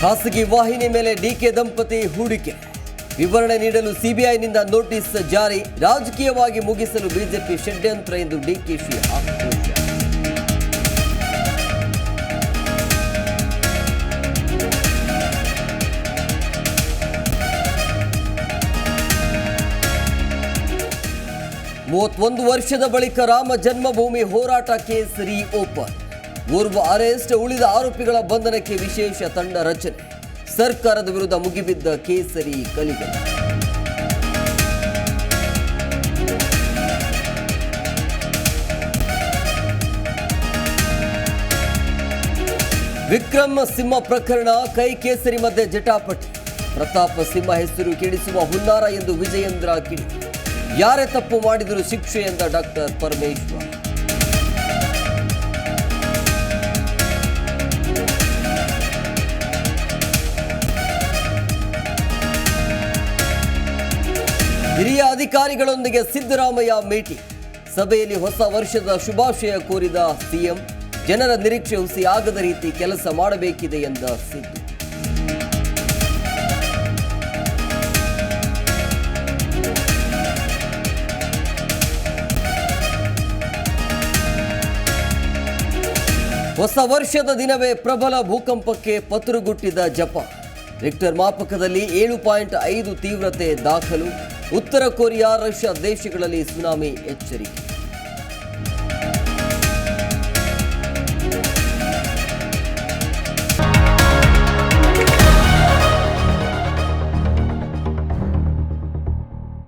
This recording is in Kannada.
ಖಾಸಗಿ ವಾಹಿನಿ ಮೇಲೆ ಡಿಕೆ ದಂಪತಿ ಹೂಡಿಕೆ. ವಿವರಣೆ ನೀಡಲು ಸಿಬಿಐನಿಂದ ನೋಟಿಸ್ ಜಾರಿ. ರಾಜಕೀಯವಾಗಿ ಮುಗಿಸಲು ಬಿಜೆಪಿ ಷಡ್ಯಂತ್ರ ಎಂದು ಡಿಕೆಶಿ ಆಕ್ರೋಶ. ಮೂವತ್ತೊಂದು ವರ್ಷದ ಬಳಿಕ ರಾಮ ಜನ್ಮಭೂಮಿ ಹೋರಾಟ ಕೇಸ್ ರೀ ಓಪನ್. ಓರ್ವ ಅರೆಸ್ಟ್ ಉಳಿದ ಆರೋಪಿಗಳ ಬಂಧನಕ್ಕೆ ವಿಶೇಷ ತಂಡ ರಚನೆ. ಸರ್ಕಾರದ ವಿರುದ್ಧ ಮುಗಿಬಿದ್ದ ಕೇಸರಿ ಕಲಿಗಳು ವಿಕ್ರಮ್ ಸಿಂಹ ಪ್ರಕರಣ, ಕೈ ಕೇಸರಿ ಮಧ್ಯೆ ಜಟಾಪಟಿ. ಪ್ರತಾಪ ಸಿಂಹ ಹೆಸರು ಕೆಡಿಸುವ ಹುನ್ನಾರ ಎಂದು ವಿಜಯೇಂದ್ರ ಕಿಡಿ. ಯಾರೇ ತಪ್ಪು ಮಾಡಿದರೂ ಶಿಕ್ಷೆ ಎಂದ ಡಾಕ್ಟರ್ ಪರಮೇಶ್ವರ್. ಹಿರಿಯ ಅಧಿಕಾರಿಗಳೊಂದಿಗೆ ಸಿದ್ದರಾಮಯ್ಯ ಭೇಟಿ ಸಭೆಯಲ್ಲಿ ಹೊಸ ವರ್ಷದ ಶುಭಾಶಯ ಕೋರಿದ ಸಿಎಂ, ಜನರ ನಿರೀಕ್ಷೆ ಹುಸಿ ಆಗದ ರೀತಿ ಕೆಲಸ ಮಾಡಬೇಕಿದೆ ಎಂದ ಸಿದ್ದು. ಹೊಸ ವರ್ಷದ ದಿನವೇ ಪ್ರಬಲ ಭೂಕಂಪಕ್ಕೆ ಪತರುಗುಟ್ಟಿದ ಜಪಾನ್. ರಿಕ್ಟರ್ ಮಾಪಕದಲ್ಲಿ ಏಳು ಪಾಯಿಂಟ್ ಐದು ತೀವ್ರತೆ ದಾಖಲು. ಉತ್ತರ ಕೊರಿಯಾ ರಷ್ಯಾ ದೇಶಗಳಲ್ಲಿ ಸುನಾಮಿ ಎಚ್ಚರಿಕೆ.